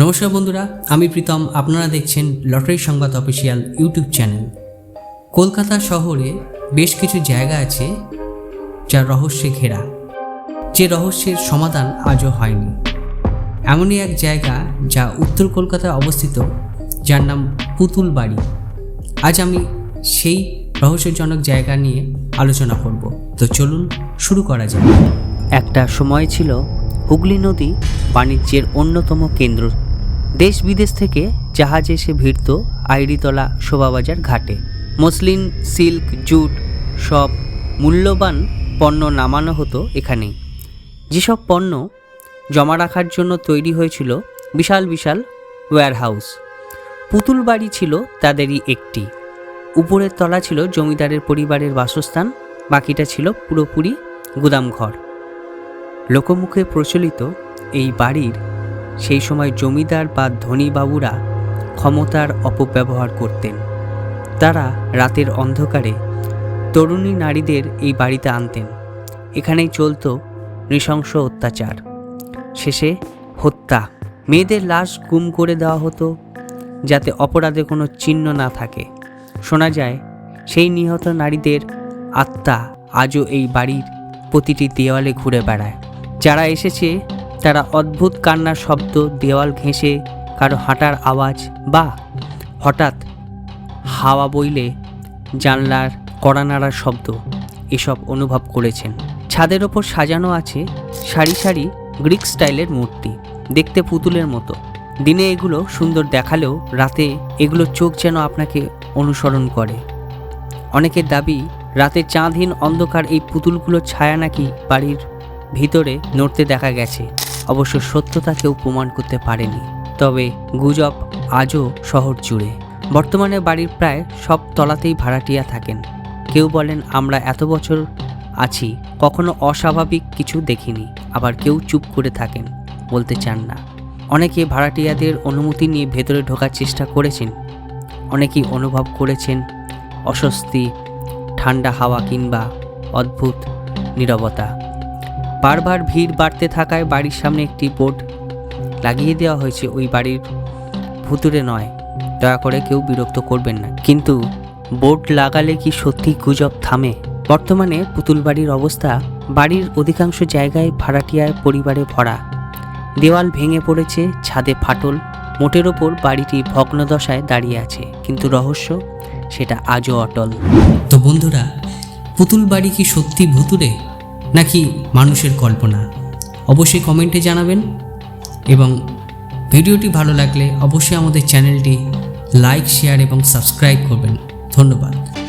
নমস্কার বন্ধুরা, আমি প্রীতম। আপনারা দেখছেন লটারি সংবাদ অফিসিয়াল ইউটিউব চ্যানেল। কলকাতা শহরে বেশ কিছু জায়গা আছে যা রহস্যে ঘেরা। যে রহস্যের সমাধান আজও হয়নি। এমনই এক জায়গা যা উত্তর কলকাতায় অবস্থিত, যার নাম পুতুল বাড়ি। আজ আমি সেই রহস্যজনক জায়গা নিয়ে আলোচনা করব। তো চলুন শুরু করা যাক। একটা সময় ছিল হুগলি নদী বাণিজ্যের অন্যতম কেন্দ্র। দেশ বিদেশ থেকে জাহাজ এসে ভিড়ত আইরিতলা শোভাবাজার ঘাটে। মসলিন, সিল্ক, জুট সব মূল্যবান পণ্য নামানো হতো এখানেই। যেসব পণ্য জমা রাখার জন্য তৈরি হয়েছিল বিশাল বিশাল ওয়্যারহাউস পুতুল বাড়ি ছিল তাদেরই একটি। উপরের তলা ছিল জমিদারের পরিবারের বাসস্থান, বাকিটা ছিল পুরোপুরি গুদামঘর। লোকমুখে প্রচলিত এই বাড়ির সেই সময় জমিদার বা ধনী বাবুরা ক্ষমতার অপব্যবহার করতেন। তারা রাতের অন্ধকারে তরুণী নারীদের এই বাড়িতে আনতেন। এখানেই চলতো নৃশংস অত্যাচার। শেষে হত্যা। মেয়েদের লাশ গুম করে দেওয়া হতো যাতে অপরাধে কোনো চিহ্ন না থাকে। শোনা যায়, সেই নিহত নারীদের আত্মা আজও এই বাড়ির প্রতিটি দেওয়ালে ঘুরে বেড়ায়। যারা এসেছে তারা অদ্ভুত কান্নার শব্দ, দেওয়াল ঘেঁষে কারও হাঁটার আওয়াজ বা হঠাৎ হাওয়া বইলে জানলার কড়া নাড়ার শব্দ এসব অনুভব করেছেন। ছাদের ওপর সাজানো আছে সারি সারি গ্রিক স্টাইলের মূর্তি, দেখতে পুতুলের মতো। দিনে এগুলো সুন্দর দেখালেও রাতে এগুলো চোখ যেন আপনাকে অনুসরণ করে। অনেকের দাবি, রাতে চাঁদহীন অন্ধকার এই পুতুলগুলোর ছায়া নাকি বাড়ির ভিতরে নড়তে দেখা গেছে। অবশ্য সত্যতা কেউ প্রমাণ করতে পারেনি। তবে গুজব আজও শহর জুড়ে। বর্তমানে বাড়ির প্রায় সব তলাতেই ভাড়াটিয়া থাকেন। কেউ বলেন, আমরা এত বছর আছি, কখনো অস্বাভাবিক কিছু দেখিনি। আবার কেউ চুপ করে থাকেন, বলতে চান না। অনেকে ভাড়াটিয়াদের অনুমতি নিয়ে ভেতরে ঢোকার চেষ্টা করেছেন। অনেকেই অনুভব করেছেন অস্বস্তি, ঠান্ডা হাওয়া কিংবা অদ্ভুত নীরবতা। বারবার ভিড় বাড়তে থাকায় বাড়ির সামনে একটি বোর্ড লাগিয়ে দেওয়া হয়েছে ওই বাড়ির ভুতুরে নয়। দয়া করে কেউ বিরক্ত করবেন না। কিন্তু বোর্ড লাগালে কি সত্যি গুজব থামে? বর্তমানে পুতুল বাড়ির অবস্থা বাড়ির অধিকাংশ জায়গায় ভাড়াটিয়ায় পরিবারে ভরা। দেওয়াল ভেঙে পড়েছে, ছাদে ফাটল, মোটের ওপর বাড়িটি ভগ্নদশায় দাঁড়িয়ে আছে। কিন্তু রহস্য, সেটা আজও অটল। তো বন্ধুরা, পুতুল বাড়ি কি সত্যি ভুতুরে নাকি মানুষের কল্পনা? অবশ্যই কমেন্টে জানাবেন। এবং ভিডিওটি ভালো লাগলে অবশ্যই আমাদের চ্যানেলটি লাইক শেয়ার এবং সাবস্ক্রাইব করবেন। ধন্যবাদ।